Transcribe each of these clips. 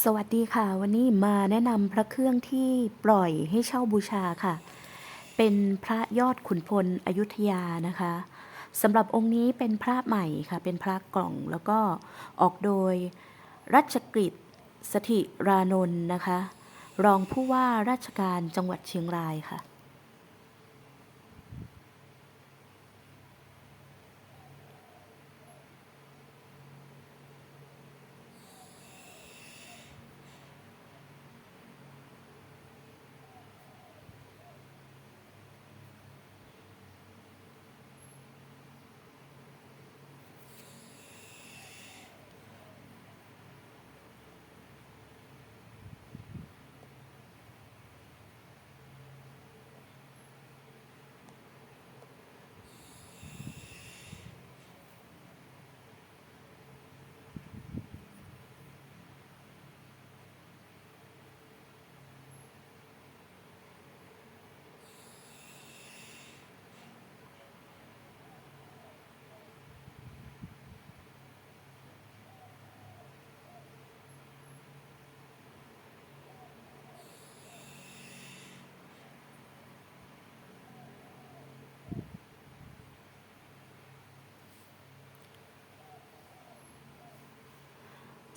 สวัสดีค่ะ วันนี้มาแนะนำพระเครื่องที่ปล่อยให้เช่าบูชาค่ะ เป็นพระยอดขุนพลอยุธยานะคะสำหรับองค์นี้เป็นพระใหม่ค่ะ เป็นพระกล่องแล้วก็ออกโดยรัชกฤตสถิรานนท์นะคะ รองผู้ว่าราชการจังหวัดเชียงรายค่ะ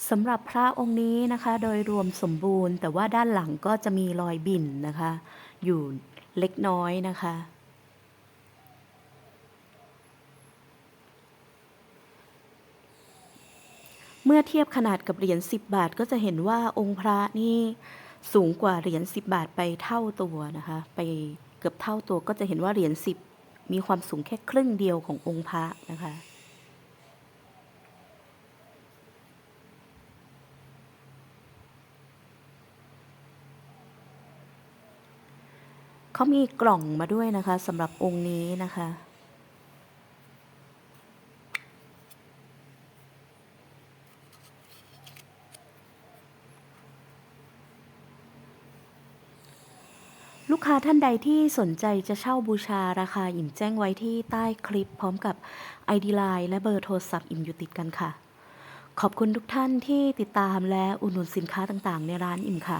สำหรับพระองค์นี้นะคะ โดยรวมสมบูรณ์ แต่ว่าด้านหลังก็จะมีรอยบิ่นนะคะ อยู่เล็กน้อยนะคะ เมื่อเทียบขนาดกับเหรียญ10 บาทก็จะเห็นว่าองค์พระนี่สูงกว่าเหรียญ10 บาทไปเท่าตัวนะคะ ไปเกือบเท่าตัวก็จะเห็นว่าเหรียญ10 มีความสูงแค่ครึ่งเดียวขององค์พระนะคะ เขามีกล่องมาด้วยนะคะสำหรับองค์นี้นะคะ ลูกค้าท่านใดที่สนใจจะเช่าบูชาราคาอิ่มแจ้งไว้ที่ใต้คลิปพร้อมกับ ID Line และเบอร์โทรศัพท์อิ่มอยู่ติดกันค่ะ ขอบคุณทุกท่านที่ติดตามและอุดหนุนสินค้าต่างๆ ในร้านอิ่มค่ะ